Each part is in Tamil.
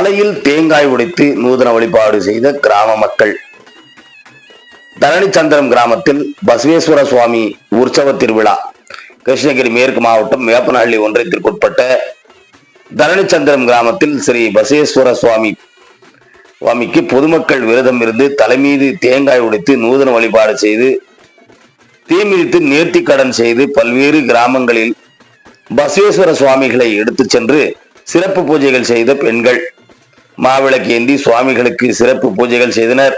தலையில் தேங்காய் உடைத்து நூதன வழிபாடு செய்த கிராம மக்கள். தரணிச்சந்திரம் கிராமத்தில் பசவேஸ்வர சுவாமி உற்சவ திருவிழா. கிருஷ்ணகிரி மேற்கு மாவட்டம் வேப்பனஹள்ளி ஒன்றியத்திற்குட்பட்ட தரணிச்சந்திரம் கிராமத்தில் ஸ்ரீ பசவேஸ்வர சுவாமி சுவாமிக்கு பொதுமக்கள் விரதம் இருந்து தலைமீது தேங்காய் உடைத்து நூதன வழிபாடு செய்து தீமிதித்து நேர்த்தி கடன் செய்து பல்வேறு கிராமங்களில் பசவேஸ்வர சுவாமிகளை எடுத்து சென்று சிறப்பு பூஜைகள் செய்த பெண்கள். மாவிளக்கு ஏந்தி சுவாமிகளுக்கு சிறப்பு பூஜைகள் செய்தனர்.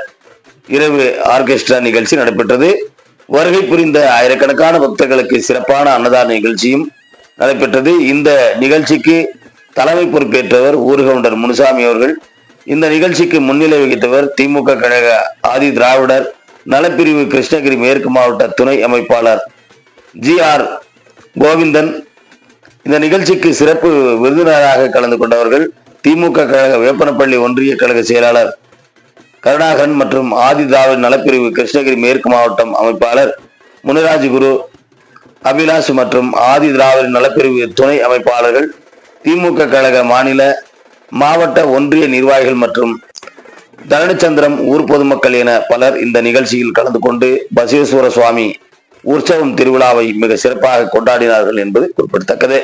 இரவு ஆர்கெஸ்ட்ரா நிகழ்ச்சி நடைபெற்றது. வருகை புரிந்த ஆயிரக்கணக்கான பக்தர்களுக்கு சிறப்பான அன்னதான நிகழ்ச்சியும் நடைபெற்றது. இந்த நிகழ்ச்சிக்கு தலைமை பொறுப்பேற்றவர் ஊர்கவுண்டர் முனுசாமி அவர்கள் இந்த நிகழ்ச்சிக்கு முன்னிலை வகித்தவர் திமுக கழக ஆதி திராவிடர் நலப்பிரிவு கிருஷ்ணகிரி மேற்கு மாவட்ட துணை அமைப்பாளர் ஜி ஆர் கோவிந்தன். இந்த நிகழ்ச்சிக்கு சிறப்பு விருந்தினராக கலந்து கொண்டவர்கள் திமுக கழக வேப்பனப்பள்ளி ஒன்றிய கழக செயலாளர் கருணாகரன் மற்றும் ஆதி திராவிட நலப்பிரிவு கிருஷ்ணகிரி மேற்கு மாவட்டம் அமைப்பாளர் முனிராஜ் குரு அபிலாஷ் மற்றும் ஆதி திராவிட நலப்பிரிவு துணை அமைப்பாளர்கள் திமுக கழக மாநில மாவட்ட ஒன்றிய நிர்வாகிகள் மற்றும் தரணிச்சந்திரம் ஊர் பொதுமக்கள் என பலர் இந்த நிகழ்ச்சியில் கலந்து கொண்டு பசவேஸ்வர சுவாமி உற்சவம் திருவிழாவை மிக சிறப்பாக கொண்டாடினார்கள் என்பது குறிப்பிடத்தக்கது.